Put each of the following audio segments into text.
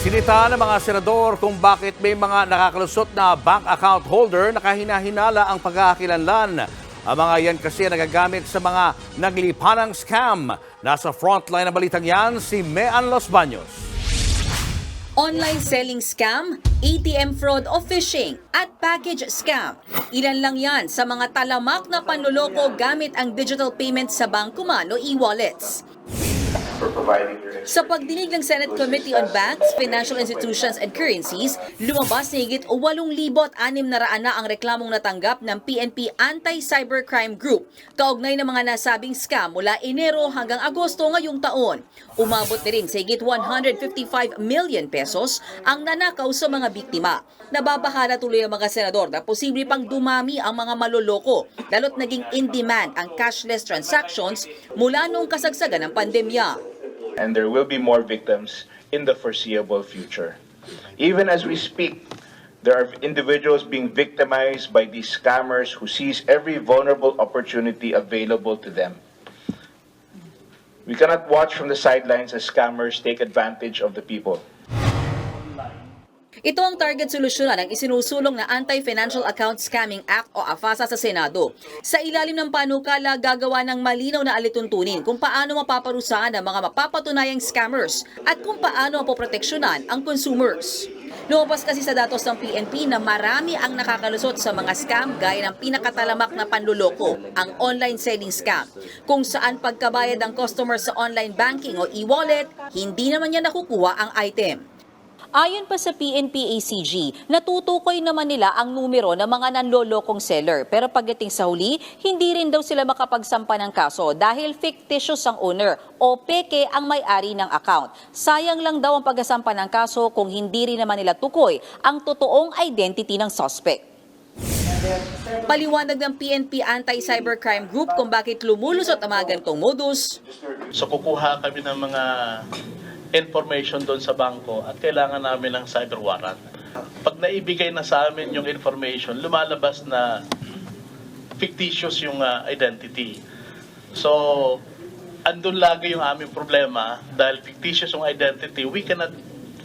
Sinita ng mga senador kung bakit may mga nakakalusot na bank account holder na kahinahinala ang pagkakakilanlan. Ang mga yan kasi nagagamit sa mga naglipanang scam. Nasa frontline ng balitang yan si Mean Los Baños. Online selling scam, ATM fraud o phishing, at package scam. Ilan lang yan sa mga talamak na panloloko gamit ang digital payment sa bangko man o e-wallets. Sa pagdinig ng Senate Committee on Banks, Financial Institutions and Currencies, lumabas na higit 8,600 na ang reklamong natanggap ng PNP Anti-Cybercrime Group kaugnay ng mga nasabing scam mula Enero hanggang Agosto ngayong taon. Umabot na rin sa higit 155 million pesos ang nanakaw sa mga biktima. Nababahala tuloy ang mga senador na posible pang dumami ang mga maloloko lalo't naging in-demand ang cashless transactions mula noong kasagsagan ng pandemya. And there will be more victims in the foreseeable future. Even as we speak, there are individuals being victimized by these scammers who seize every vulnerable opportunity available to them. We cannot watch from the sidelines as scammers take advantage of the people. Ito ang target solusyonan ng isinusulong na Anti-Financial Account Scamming Act o AFASA sa Senado. Sa ilalim ng panukala, gagawa ng malinaw na alituntunin kung paano mapaparusahan ang mga mapapatunayang scammers at kung paano mapoproteksyonan ang consumers. Lumabas kasi sa datos ng PNP na marami ang nakakalusot sa mga scam gaya ng pinakatalamak na panluloko, ang online selling scam, kung saan pagkabayad ng customer sa online banking o e-wallet, hindi naman niya nakukuha ang item. Ayon pa sa PNP-ACG, natutukoy naman nila ang numero ng mga nanlolokong seller. Pero pagdating sa huli, hindi rin daw sila makapagsampa ng kaso dahil fictitious ang owner o peke ang may-ari ng account. Sayang lang daw ang pagkasampa ng kaso kung hindi rin naman nila tukoy ang totoong identity ng suspect. Paliwanag ng PNP Anti-Cybercrime Group kung bakit lumulusot ang mga ganitong modus, So kukuha kami ng mga information doon sa bangko at kailangan namin ng cyber warrant. Pag naibigay na sa amin yung information, lumalabas na fictitious yung ah, identity. So, andun lagi yung aming problema dahil fictitious yung identity, we cannot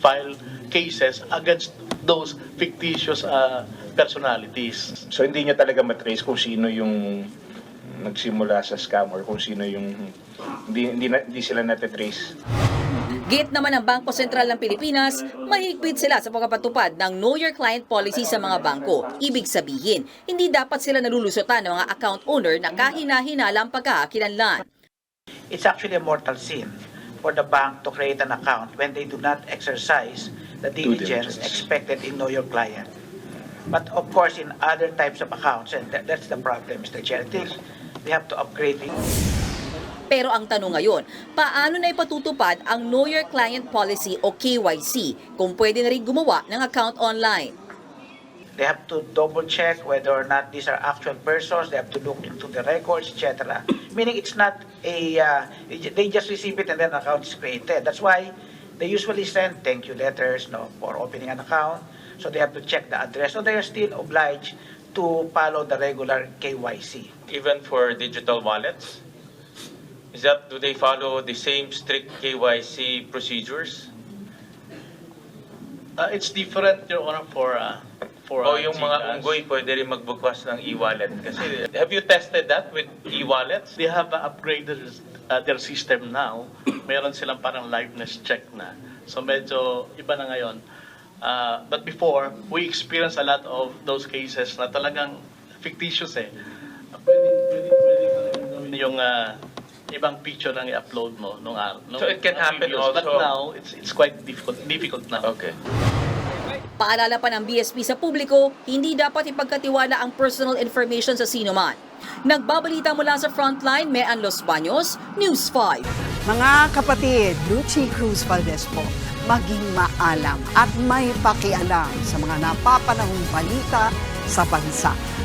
file cases against those fictitious ah, personalities. So hindi nyo talaga matrace kung sino yung nagsimula sa scam or kung sino yung hindi, hindi, na- hindi sila natitrace. Gate naman ng Bangko Sentral ng Pilipinas, mahigpit sila sa pagpapatupad ng Know Your Client policy sa mga bangko. Ibig sabihin, hindi dapat sila nalulusutan ng mga account owner na kahina-hinala ang pagkakakilanlan. it's actually a mortal sin for the bank to create an account when they do not exercise the diligence diligence. expected in know your client. But of course, in other types of accounts, and that, that's the problem, Mr. Chair, I think we have to upgrade it. Pero ang tanong ngayon, paano na ipatutupad ang Know Your Client policy o KYC kung pwede na rin gumawa ng account online? They have to double check whether or not these are actual persons. They have to look into the records, etc. Meaning it's not a, uh, they just receive it and then account is created. That's why they usually send thank you letters no, for opening an account. So they have to check the address. So they are still obliged to follow the regular KYC. even for digital wallets? Is that, do they follow the same strict KYC procedures? Uh, it's different, Your Honor, for, uh, for O uh, yung mga GCash. unggoy pwede rin magbukas ng e-wallet? Kasi, have you tested that with e-wallets? They have uh, upgraded uh, their system now. Meron silang parang liveness check na. So medyo iba na ngayon. Uh, but before, we experienced a lot of those cases na talagang fictitious eh. Uh, Pwede, pwede, pwede gawin yung uh, ibang picture lang i-upload mo nung araw. nung- So it can nung happen videos. But also- now, it's it's quite difficult difficult now. Okay. Paalala pa ng BSP sa publiko, hindi dapat ipagkatiwala ang personal information sa sino man. Nagbabalita mula sa Frontline, Mean Los Baños, News 5. Mga kapatid, Lucy Cruz Valdez po, maging maalam at may pakialam sa mga napapanahong balita sa bansa.